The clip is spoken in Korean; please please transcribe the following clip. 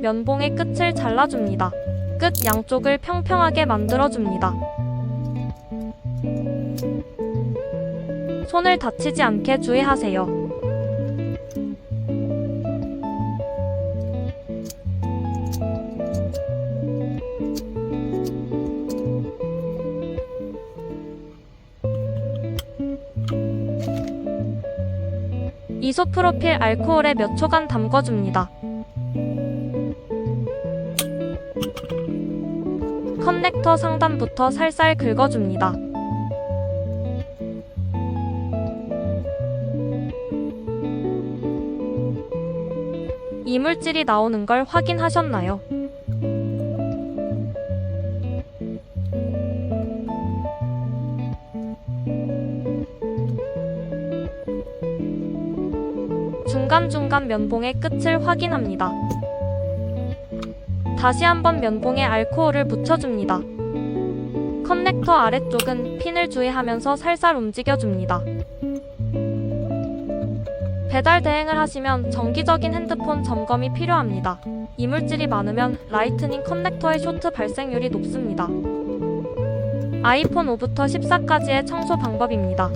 면봉의 끝을 잘라줍니다. 끝 양쪽을 평평하게 만들어줍니다. 손을 다치지 않게 주의하세요. 이소프로필 알코올에 몇 초간 담궈줍니다. 커넥터 상단부터 살살 긁어줍니다. 이물질이 나오는 걸 확인하셨나요? 중간중간 면봉의 끝을 확인합니다. 다시 한번 면봉에 알코올을 묻혀줍니다. 커넥터 아래쪽은 핀을 주의하면서 살살 움직여줍니다. 배달 대행을 하시면 정기적인 핸드폰 점검이 필요합니다. 이물질이 많으면 라이트닝 커넥터의 쇼트 발생률이 높습니다. 아이폰 5부터 14까지의 청소 방법입니다.